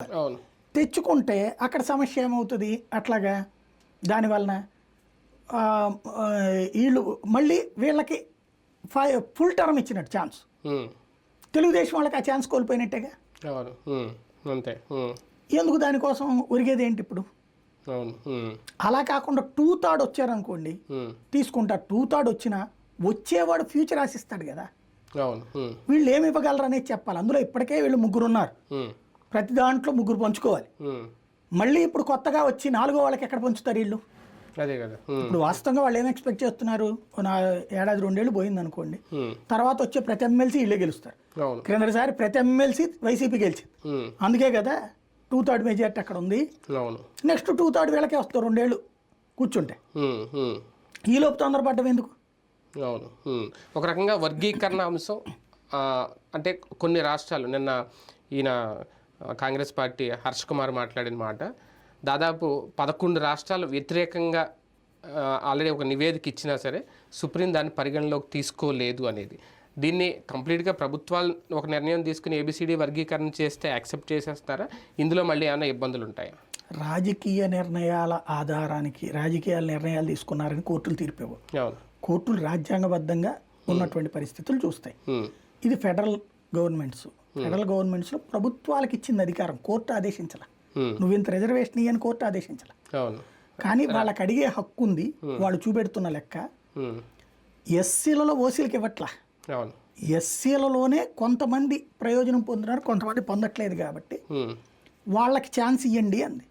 అవును తెచ్చుకుంటే అక్కడ సమస్య ఏమవుతుంది అట్లాగా దానివలన వీళ్ళు మళ్ళీ వీళ్ళకి ఫుల్ టర్మ్ ఇచ్చినట్టు ఛాన్స్. తెలుగుదేశం వాళ్ళకి ఆ ఛాన్స్ కోల్పోయినట్టేగా. అంతే. ఎందుకు దానికోసం ఉరిగేది ఏంటి ఇప్పుడు. అలా కాకుండా టూ థర్డ్ వచ్చారనుకోండి. తీసుకుంటా టూ థర్డ్ వచ్చినా వచ్చేవాడు ఫ్యూచర్ ఆశిస్తాడు కదా. వీళ్ళు ఏమి ఇవ్వగలరు అనేది చెప్పాలి అందులో ఇప్పటికే వీళ్ళు ముగ్గురు ఉన్నారు ఉమ్. ప్రతి దాంట్లో ముగ్గురు పంచుకోవాలి. మళ్ళీ ఇప్పుడు కొత్తగా వచ్చి నాలుగో వాళ్ళకి ఎక్కడ పంచుతారు వీళ్ళు అదే కదా. ఇప్పుడు వాస్తవంగా వాళ్ళు ఏం ఎక్స్పెక్ట్ చేస్తున్నారు నా ఏడాది రెండేళ్ళు పోయింది అనుకోండి. తర్వాత వచ్చే ప్రతి ఎమ్మెల్సీ వీళ్ళే గెలుస్తారు క్రిందసారి ప్రతి ఎమ్మెల్సీ వైసీపీ గెలిచింది. అందుకే కదా టూ థర్డ్ మెజార్టీ అక్కడ ఉంది అవును నెక్స్ట్ టూ థర్డ్ వీళ్ళకే వస్తారు రెండేళ్ళు కూర్చుంటే ఉమ్. ఉమ్. ఈ లోపు తొందరపడ్డం ఎందుకు అవును. ఒక రకంగా వర్గీకరణ అంశం అంటే కొన్ని రాష్ట్రాలు నిన్న ఈయన కాంగ్రెస్ పార్టీ హర్ష్ కుమార్ మాట్లాడిన మాట. దాదాపు పదకొండు రాష్ట్రాలు వ్యతిరేకంగా ఆల్రెడీ ఒక నివేదిక ఇచ్చినా సరే సుప్రీం దాన్ని పరిగణలోకి తీసుకోలేదు అనేది. దీన్ని కంప్లీట్గా ప్రభుత్వాలు ఒక నిర్ణయం తీసుకుని ఏబిసిడి వర్గీకరణ చేస్తే యాక్సెప్ట్ చేసేస్తారా? ఇందులో మళ్ళీ ఏమైనా ఇబ్బందులు ఉంటాయా రాజకీయ నిర్ణయాల ఆధారానికి రాజకీయాల నిర్ణయాలు తీసుకున్నారని కోర్టులు తీర్పేవు కోర్టులు రాజ్యాంగబద్ధంగా ఉన్నటువంటి పరిస్థితులు చూస్తాయి. ఇది ఫెడరల్ గవర్నమెంట్స్ ఫెడరల్ గవర్నమెంట్స్లో ప్రభుత్వాలకు ఇచ్చింది అధికారం కోర్టు ఆదేశించాల. Hmm. నువ్వు ఇంత రిజర్వేషన్ ఇయ్యని కోర్టు ఆదేశించాల. కానీ వాళ్ళకి అడిగే హక్కు ఉంది వాళ్ళు చూపెడుతున్న లెక్క. ఉమ్. ఎస్సీలలో ఓసీలకు ఇవ్వట్లా. ఎస్సీలలోనే కొంతమంది ప్రయోజనం పొందుతున్నారు కొంతమంది పొందట్లేదు కాబట్టి. వాళ్ళకి ఛాన్స్ ఇవ్వండి అంది.